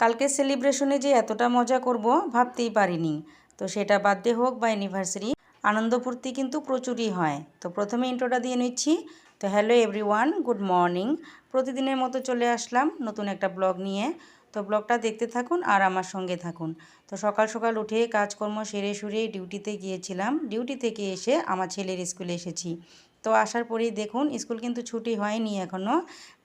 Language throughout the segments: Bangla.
কালকে সেলিব্রেশনে যে এতটা মজা করব ভাবতেই পারিনি। তো সেটা বার্থডে হোক বা অ্যানিভার্সারি আনন্দ ফুর্তি কিন্তু প্রচুরই হয়। তো প্রথমে ইন্ট্রোটা দিয়ে নিচ্ছি। তো হ্যালো এভরিওয়ান গুড মর্নিং প্রতিদিনের মতো চলে আসলাম নতুন একটা ব্লগ নিয়ে। তো ব্লগটা দেখতে থাকুন আর আমার সঙ্গে থাকুন। তো সকাল সকাল উঠে কাজকর্ম সেরে সুরে ডিউটিতে গিয়েছিলাম। ডিউটি থেকে এসে আমার ছেলের স্কুলে এসেছি। তো আসার পরেই দেখুন স্কুল কিন্তু ছুটি হয়নি এখনও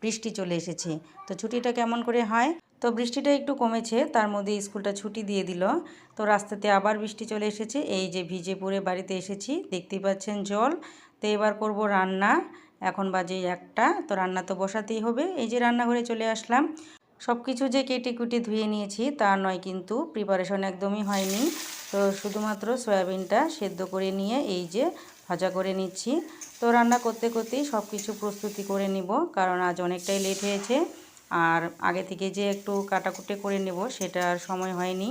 বৃষ্টি চলে এসেছে। তো ছুটিটা কেমন করে হয়? তো বৃষ্টিটা একটু কমেছে, তার মধ্যে স্কুলটা ছুটি দিয়ে দিল। তো রাস্তাতে আবার বৃষ্টি চলে এসেছে, এই যে ভিজে পড়ে বাড়িতে এসেছি, দেখতেই পাচ্ছেন জল। তো এবার করব রান্না, এখন বাজে একটা, তো রান্না তো বসাতেই হবে। এই যে রান্নাঘরে চলে আসলাম সব কিছু যে কেটে কুটে ধুয়ে নিয়েছি তা নয় কিন্তু প্রিপারেশন একদমই হয়নি। তো শুধুমাত্র সয়াবিনটা সেদ্ধ করে নিয়ে এই যে ভাজা করে নিচ্ছি। তো রান্না করতে করতেই সব কিছু প্রস্তুতি করে নিব, কারণ আজ অনেকটাই লেট হয়েছে। আর আগে থেকে যে একটু কাটাকুটে করে নেব সেটা আর সময় হয়নি।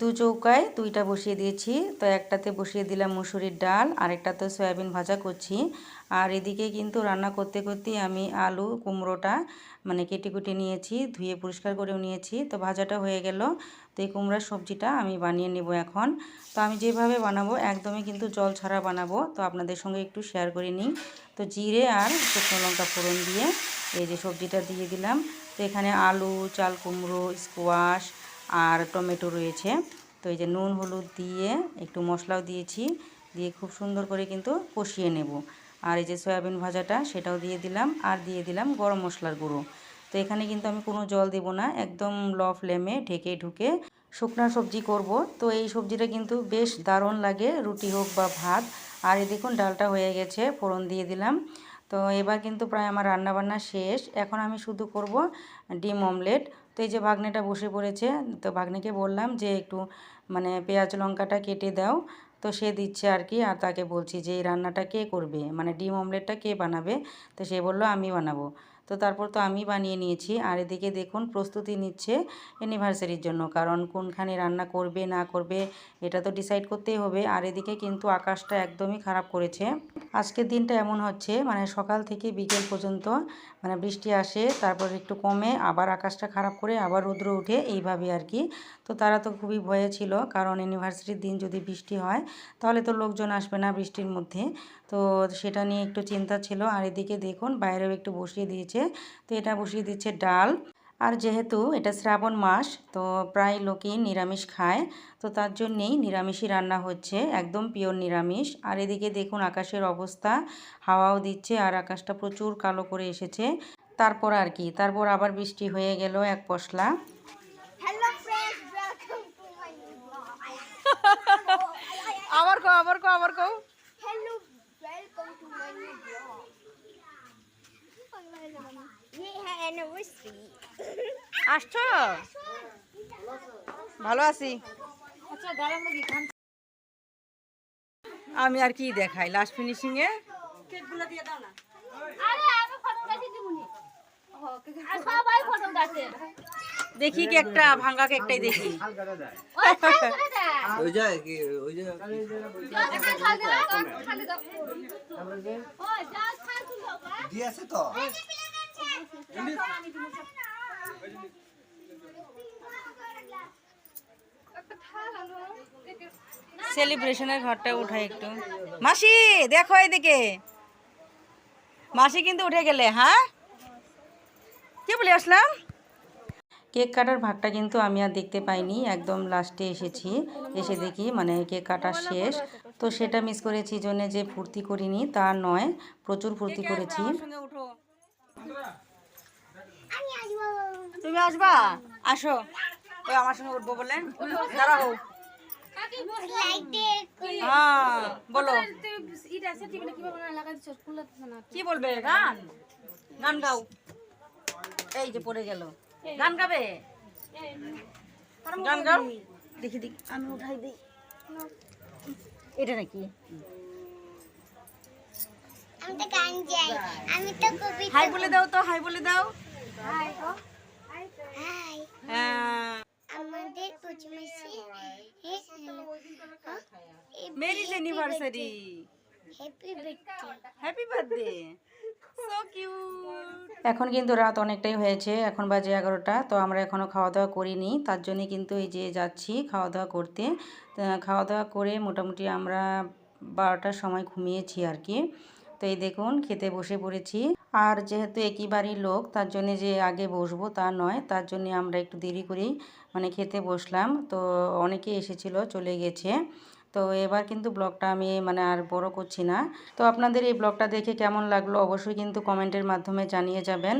দু চৌকায় দুইটা বসিয়ে দিয়েছি। তো একটাতে বসিয়ে দিলাম মুসুরির ডাল, আরেকটাতে সয়াবিন ভাজা করছি। আর এদিকে কিন্তু রান্না করতে করতেই আমি আলু, কুমড়োটা মানে কেটে কুটে নিয়েছি, ধুয়ে পরিষ্কার করেও নিয়েছি। তো ভাজাটা হয়ে গেল। তো এই কুমড়ার সবজিটা আমি বানিয়ে নেব এখন। তো আমি যেভাবে বানাবো, একদমই কিন্তু জল ছাড়া বানাবো। তো আপনাদের সঙ্গে একটু শেয়ার করে নিই। তো জিরে আর শুকনো লঙ্কা ফোড়ন দিয়ে এই যে সবজিটা দিয়ে দিলাম। তো এখানে আলু, চাল, কুমড়ো, স্কোয়াশ আর টমেটো রয়েছে। তো এই যে নুন, হলুদ দিয়ে একটু মশলাও দিয়েছি, দিয়ে খুব সুন্দর করে কিন্তু কষিয়ে নেব। আর এই যে সয়াবিন ভাজাটা সেটাও দিয়ে দিলাম, আর দিয়ে দিলাম গরম মশলার গুঁড়ো। তো এখানে কিন্তু আমি কোনো জল দেব না, একদম ল ফ্লেমে ঢেকে ঢুকে শুকনা সবজি করব। তো এই সবজিটা কিন্তু বেশ দারুণ লাগে, রুটি হোক বা ভাত। আর এই দেখুন, ডালটা হয়ে গেছে, ফোড়ন দিয়ে দিলাম। তো এবার কিন্তু প্রায় আমার রান্নাবান্না শেষ। এখন আমি শুধু করব ডিম অমলেট। তো এই যে ভাগ্নেটা বসে পড়েছে, তো ভাগ্নেকে বললাম যে একটু মানে পেঁয়াজ লঙ্কাটা কেটে দাও। তো সে দিচ্ছে আর কি, আর তাকে বলছি যে এই রান্নাটা কে করবে? মানে ডিম অমলেটটা কে বানাবে? তো সে বলল, আমি বানাবো। তো তারপর তো আমি বানিয়ে নিয়েছি। আর এদিকে দেখুন, প্রস্তুতি নিচ্ছে অ্যানিভার্সারির জন্য। কারণ কোনখানে রান্না করবে, না করবে, এটা তো ডিসাইড করতেই হবে। আর এদিকে কিন্তু আকাশটা একদমই খারাপ করেছে। আজকের দিনটা এমন হচ্ছে মানে সকাল থেকে বিকেল পর্যন্ত মানে বৃষ্টি আসে, তারপর একটু কমে, আবার আকাশটা খারাপ করে আবার রৌদ্র উঠে এইভাবে আর কি। তো তারা তো খুবই ভয়ে ছিল, কারণ অ্যানিভার্সারির দিন যদি বৃষ্টি হয়, তাহলে তো লোকজন আসবে না বৃষ্টির মধ্যে। তো সেটা নিয়ে একটু চিন্তা ছিল। আর এদিকে দেখুন, বাইরেও একটু বসিয়ে দিয়েছে। তো এটা বসিয়ে দিচ্ছে ডাল। আর যেহেতু এটা শ্রাবণ মাস তো প্রায় লোকেই নিরামিষ খায়। তো তার জন্যেই নিরামিষই রান্না হচ্ছে একদম পিওর নিরামিষ। আর এদিকে দেখুন আকাশের অবস্থা হাওয়াও দিচ্ছে আর আকাশটা প্রচুর কালো করে এসেছে। তারপর আর কি তারপর আবার বৃষ্টি হয়ে গেল এক পশলা. আবার কও আবার কও আবার কও। আসছো? ভালো আছি। আমি আর কি দেখাই লাস্ট ফিনিশিং এ? দেখি কেকটা ভাঙ্গা কেকটাই দেখি। ওই কি ওই দিয়েছে তো। সেলিব্রেশনের ঘরটা উঠাই একটু। মাসি, দেখো এদিকে। মাসি কিন্তু উঠে গেলে হ্যাঁ? কে বলে আসলাম? কেক কাটার ভাগটা কিন্তু আমি আর দেখতে পাইনি, একদম লাস্টে এসেছি। এসে দেখি মানে কেক কাটা শেষ। তো সেটা মিস করেছি জন্য যে ফুর্তি করিনি, তা নয়, প্রচুর ফুর্তি করেছি সঙ্গে উঠো আমি আসব তুমি আসবা? আসো। ওই আমার সঙ্গে উঠবো বলে। দাঁড়াও। লাইক হ্যাঁ কি বলবে? গান। গান গাও। এই যে পড়ে গেল। গান গাবে? গান গাও। দেখি দেখি। আমি উঠাই দিই এটা নাকি? আমি তো গান যাই আমি তো কবিতা হাই বলে দাও তো হাই বলে দাও। হাই। হ্যাঁ। আমাদের marriage anniversary happy birthday happy birthday এখন কিন্তু রাত অনেকটাই হয়েছে এখন বাজে এগারোটা তো আমরা এখনও খাওয়া দাওয়া করিনি। তার জন্যে কিন্তু এই যে যাচ্ছি খাওয়া দাওয়া করতে। খাওয়া দাওয়া করে মোটামুটি আমরা বারোটার সময় ঘুমিয়েছি আর কি। তো এই দেখুন, খেতে বসে পড়েছি। আর যেহেতু একই বাড়ির লোক, তার জন্যে যে আগে বসবো তা নয়, তার জন্যে আমরা একটু দেরি করেই মানে খেতে বসলাম। তো অনেকে এসেছিল, চলে গেছে। তো এবার কিন্তু ব্লগটা আমি মানে আর বড় করছি না। তো আপনাদের এই ব্লগটা দেখে কেমন লাগল অবশ্যই কিন্তু কমেন্টের মাধ্যমে জানিয়ে যাবেন।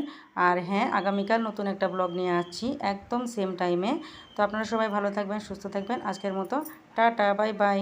আর হ্যাঁ আগামীকাল নতুন একটা ব্লগ নিয়ে আসছি একদম সেম টাইমে তো আপনারা সবাই ভালো থাকবেন, সুস্থ থাকবেন। আজকের মতো টাটা, বাই বাই।